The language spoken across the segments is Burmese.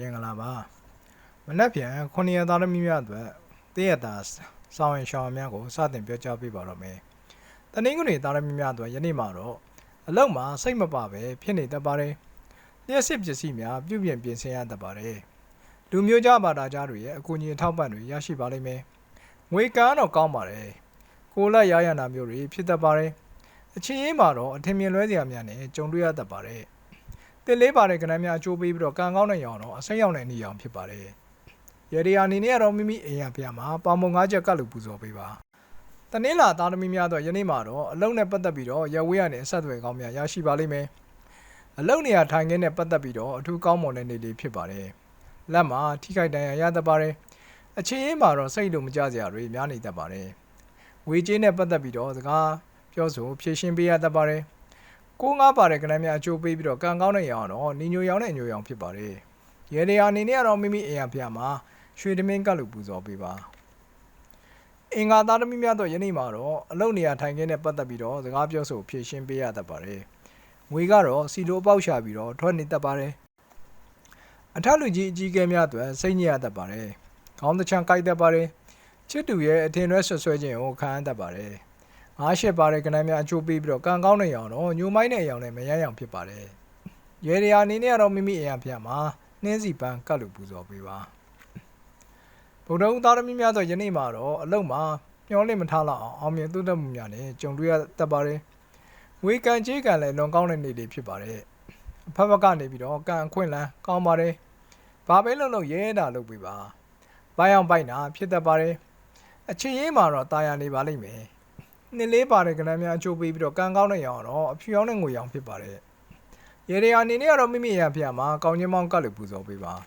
မင်္ဂလာပါမနက်ဖြန်9ရက်သားသမီးများအတွက်တည့်ရတာစောင်းရင်ရှောင်းများကိုစတင်ပြောကြားပေးပါတော့မယ်တနင်္ဂနွေသားသမီးများအတွက်ယနေ့မှာတော့အလုံးမှာစိတ်မပပဲဖြစ်နေတတ်ပါတယ်လျှက်စစ်ပစ္စည်းများပြုပြင်ပြင်ဆင်ရတတ်ပါတယ်လူမျိုးကြဘာသာကြားတွေရဲ့အကူအညီအထောက်ပံ့တွေရရှိပါလိမ့်မယ်ငွေကန်းတော့ကောင်းပါတယ်ကိုယ်လက်ရရနာမျိုးတွေဖြစ်တတ်ပါတယ်အချင်းရေးမှာတော့အထင်မြင်လွဲစရာများနဲ့ကြုံတွေ့ရတတ်ပါတယ် တင်လေးပါတဲ့ကဏ္ဍများအကျိုးပေးပြီးတော့ကံကောင်းတဲ့ရောင်တော့အစိမ်းရောင်တဲ့နေရောင်ဖြစ်ပါတယ်။ရေဒီယာအနေနဲ့ကတော့မိမိအိမ်ရဖျားမှာပေါင်မုံငါးချက်ကပ်လို့ပူဇော်ပေးပါ။တနင်္လာသားသမီးများတော့ယနေ့မှာတော့အလုံးနဲ့ပတ်သက်ပြီးတော့ရဝေးရနဲ့အဆက်အသွယ်ကောင်းများရရှိပါလိမ့်မယ်။အလုံးနေရာထိုင်ခင်းနဲ့ပတ်သက်ပြီးတော့အထူးကောင်းမွန်တဲ့နေ့လေးဖြစ်ပါတယ်။လက်မှာထိခိုက်ဒဏ်ရာရတတ်ပါတယ်။အချင်းရင်းမှာတော့စိတ်လိုမကြစရာတွေများနေတတ်ပါတယ်။ဝေကြေးနဲ့ပတ်သက်ပြီးတော့စကားပြောဆိုဖြည့်ရှင်းပေးရတတ်ပါတယ်။ ကိုးငါးပါတဲ့ကဏ္ဍများအကျိုးပေးပြီးတော့ကံကောင်းတဲ့ရောင်တော့ညီညိုရောင်နဲ့ညိုရောင်ဖြစ်ပါတယ်။ရေဒီယာအနေနဲ့ကတော့မိမိအိမ်ရဖျားမှာရွှေသမင်းကတ်လို့ပူဇော်ပေးပါ။အင်္ဂါသားသမီးများတော့ယနေ့မှာတော့အလုတ်နေရာထိုင်ခင်းနဲ့ပတ်သက်ပြီးတော့စကားပြောဆိုဖြည့်ရှင်းပေးရတတ်ပါတယ်။ငွေကတော့စီလိုအပေါက်ရှာပြီးတော့ထွက်နေတတ်ပါတယ်။အထက်လူကြီးအကြီးအကဲများအတွက်စိတ်ညစ်ရတတ်ပါတယ်။ခေါင်းတစ်ချမ်းကိုက်တတ်ပါတယ်။ချစ်တူရဲ့အထင်ရွဲဆွဆွဲခြင်းကိုခံရတတ်ပါတယ်။ ငါးရှစ်ပါတဲ့ကဏ္ဍများအချိုးပေးပြီးတော့ကံကောင်းတဲ့ရောင်တော့ညိုမိုင်းတဲ့အရောင်နဲ့မရမ်းရောင်ဖြစ်ပါတယ်။ရေဒီယာအနေနဲ့ကတော့မိမိအရာဖျက်မှာနှင်းစီပန်းကတ်လို့ပူဇော်ပေးပါ။ဗုဒ္ဓဦးသားသမီးများတော့ယနေ့မှာတော့အလုံးမှာမျောလင့်မထားလောက်အောင်အောင်မြင်သုတ္တမှုများနဲ့ကြုံတွေ့ရတတ်ပါတယ်။ဝေကံကြေးကံလည်းလွန်ကောင်းတဲ့နေ့လေးဖြစ်ပါတယ်။အဖက်ဖက်ကနေပြီးတော့ကံအခွင့်လန်းကောင်းပါတယ်။ဘာပဲလုပ်လို့ရဲတာလုပ်ပေးပါ။ဘိုင်းအောင်ဘိုင်းတာဖြစ်တတ်ပါတယ်။အချင်းရင်းမှာတော့တာယာနေပါလိမ့်မယ်။ နှစ်လေးပါတဲ့ကဏ္ဍများအချိုးပေးပြီးတော့ကံကောင်းတဲ့ရောင်တော့အဖြူရောင်နဲ့ငွေရောင်ဖြစ်ပါတယ်။ရေဒီယာအနေနဲ့ကတော့မိမိအရာဖျားမှာကောင်းချင်းမောင်းကတ်လို့ပူဇော်ပေးပါ။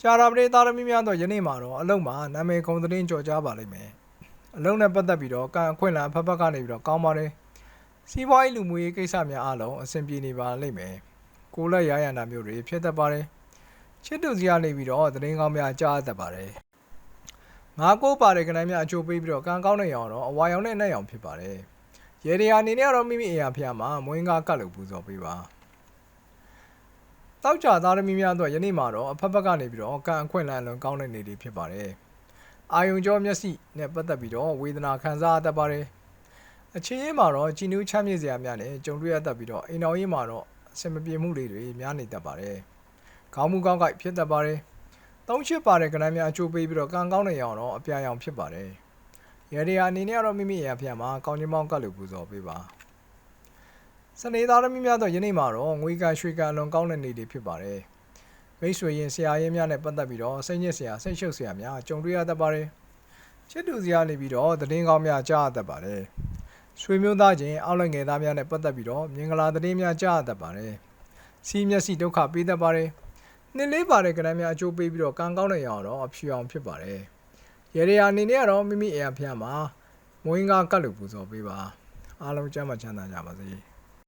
ကြာရာပရိသားသမီးများတော့ယနေ့မှာတော့အလုံးမှာနာမည်ခုံသတင်းကြော်ကြားပါလိမ့်မယ်။အလုံးနဲ့ပတ်သက်ပြီးတော့ကံအခွင့်အလမ်းအဖက်ဖက်ကနေပြီးတော့ကောင်းပါတယ်။စီးပွားရေးလူမှုရေးကိစ္စများအားလုံးအဆင်ပြေနေပါလိမ့်မယ်။ကိုယ်လက်ရရနာမျိုးတွေဖြစ်တတ်ပါတယ်။ချစ်တူစီကနေပြီးတော့သတင်းကောင်းများကြားတတ်ပါတယ်။ ငါးကိုးပါတဲ့ကဏ္ဍများအချိုးပေးပြီးတော့ကံကောင်းတဲ့ရောင်တော့အဝါရောင်နဲ့အနက်ရောင်ဖြစ်ပါတယ်။ရေဒီယာအနေနဲ့ကတော့မိမိအရာဖျားမှာမွေးငါကတ်လို့ပူဇော်ပေးပါ။တောက်ကြသားသမီးများတော့ယနေ့မှာတော့အဖက်ဖက်ကနေပြီးတော့ကံအခွင့်အလမ်းအလွန်ကောင်းတဲ့နေ့လေးဖြစ်ပါတယ်။အာယုံကြောမျက်စိနဲ့ပတ်သက်ပြီးတော့ဝေဒနာခံစားရတတ်ပါတယ်။အချင်းရင်းမှာတော့ကြည်နူးချမ်းမြေ့စရာများနဲ့ကြုံတွေ့ရတတ်ပြီးတော့အိမ်တော်ရင်းမှာတော့အဆင်မပြေမှုလေးတွေများနေတတ်ပါတယ်။ခေါင်းမူကောင်းကိုက်ဖြစ်တတ်ပါတယ်။ သုံးချစ်ပါတဲ့ကဏ္ဍများအချိုးပေးပြီးတော့ကံကောင်းတဲ့ရောင်တော့အပြာရောင်ဖြစ်ပါတယ်။ရေဒီယာအနေနဲ့ကတော့မိမိအရာဖျက်မှာကောင်းချင်းမောင်းကတ်လို့ပူဇော်ပေးပါ။စနေသားသမီးများတော့ယနေ့မှာတော့ငွေကရွှေကအလွန်ကောင်းတဲ့နေ့တွေဖြစ်ပါတယ်။မိတ်ဆွေရင်ဆရာရင်းများနဲ့ပတ်သက်ပြီးတော့စိတ်ညစ်စရာစိတ်ရှုပ်စရာများကြုံတွေ့ရတတ်ပါတယ်။ချစ်သူစရာနေပြီးတော့သတင်းကောင်းများကြားရတတ်ပါတယ်။ဆွေမျိုးသားချင်းအောက်လိုက်ငယ်သားများနဲ့ပတ်သက်ပြီးတော့မြင်္ဂလာသတင်းများကြားရတတ်ပါတယ်။စီးမျက်စိဒုက္ခပေးတတ်ပါတယ်။ နှစ်လေးပါတဲ့ကဏ္ဍများအကျိုးပေးပြီးတော့ကံကောင်းတဲ့ရောင်တော့အဖြူအောင်ဖြစ်ပါတယ်။ရေဒီယာအနေနဲ့ကတော့မိမိအရာဖျားမှာမွေးငါကတ်လို့ပူဇော်ပေးပါ။အားလုံးကျမ်းမာချမ်းသာကြပါစေ။